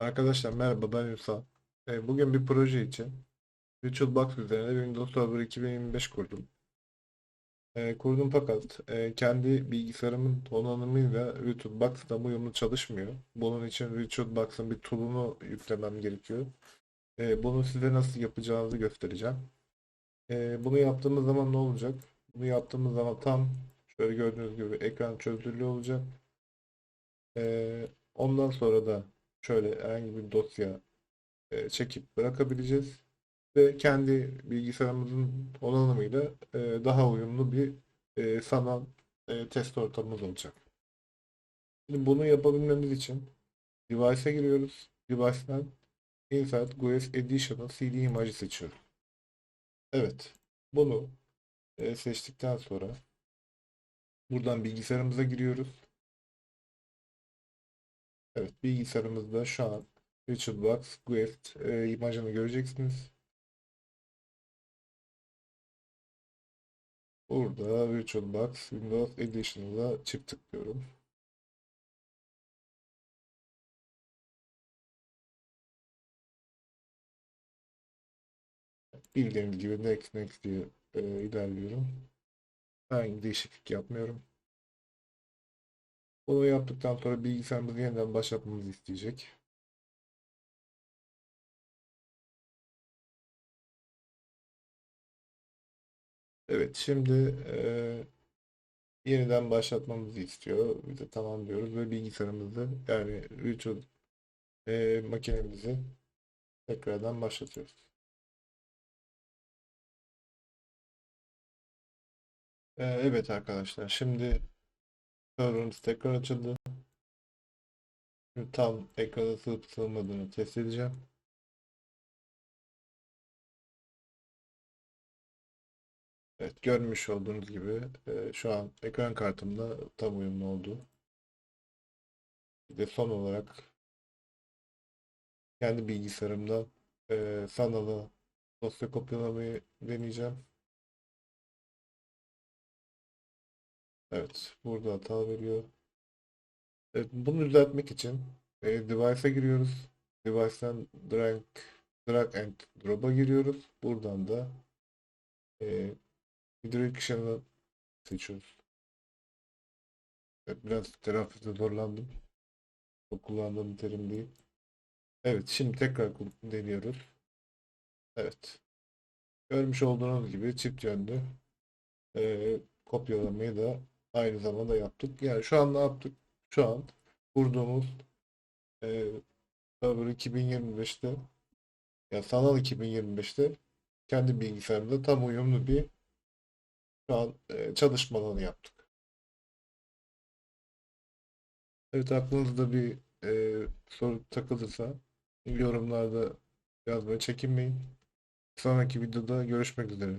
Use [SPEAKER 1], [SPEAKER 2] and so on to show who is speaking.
[SPEAKER 1] Arkadaşlar merhaba ben Ünsal. E, Bugün bir proje için VirtualBox üzerine Windows Server 2025 kurdum. E, kurdum fakat e, kendi bilgisayarımın donanımıyla VirtualBox tam uyumlu çalışmıyor. Bunun için VirtualBox'ın bir tool'unu yüklemem gerekiyor. E, bunu size nasıl yapacağınızı göstereceğim. Bunu yaptığımız zaman ne olacak? Bunu yaptığımız zaman tam şöyle gördüğünüz gibi ekran çözünürlüğü olacak. Ondan sonra da şöyle herhangi bir dosya e, çekip bırakabileceğiz ve kendi bilgisayarımızın donanımıyla e, daha uyumlu bir e, sanal test ortamımız olacak. Şimdi bunu yapabilmemiz için Device'a giriyoruz. Device'dan Insert GUIS Edition'ın CD imajı seçiyoruz. Evet. Bunu seçtikten sonra buradan bilgisayarımıza giriyoruz. Evet, bilgisayarımızda şu an VirtualBox Guest e, imajını göreceksiniz. Burada VirtualBox Windows Edition'da çift tıklıyorum. Bildiğiniz gibi next next diye e, ilerliyorum. Herhangi değişiklik yapmıyorum. Bunu yaptıktan sonra bilgisayarımızı yeniden başlatmamızı isteyecek. Evet, şimdi eee, yeniden başlatmamızı istiyor. Biz de tamam diyoruz ve bilgisayarımızı yani virtual eee, makinemizi tekrardan başlatıyoruz. Evet arkadaşlar, şimdi serverımız tekrar açıldı. Şimdi tam ekrana sığıp sığmadığını test edeceğim. Evet, görmüş olduğunuz gibi e, şu an ekran kartımda tam uyumlu oldu. Bir de son olarak kendi bilgisayarımdan e, sanala dosya kopyalamayı deneyeceğim. Evet, burada hata veriyor. Evet, bunu düzeltmek için e, Device'a giriyoruz. Device'dan drag, drag and drop'a giriyoruz. Buradan da e, Direction'ı seçiyoruz. Evet, biraz telaffuzda zorlandım. O kullandığım terim değil. Evet, şimdi tekrar deniyoruz. Evet. Görmüş olduğunuz gibi çift yönlü e, kopyalamayı da aynı zamanda yaptık. Yani şu an ne yaptık? Şu an kurduğumuz e, Server 2025'te ya sanal 2025'te kendi bilgisayarımda tam uyumlu bir şu an e, çalışma alanı yaptık. Evet aklınızda bir e, soru takılırsa yorumlarda yazmaya çekinmeyin. Sonraki videoda görüşmek üzere.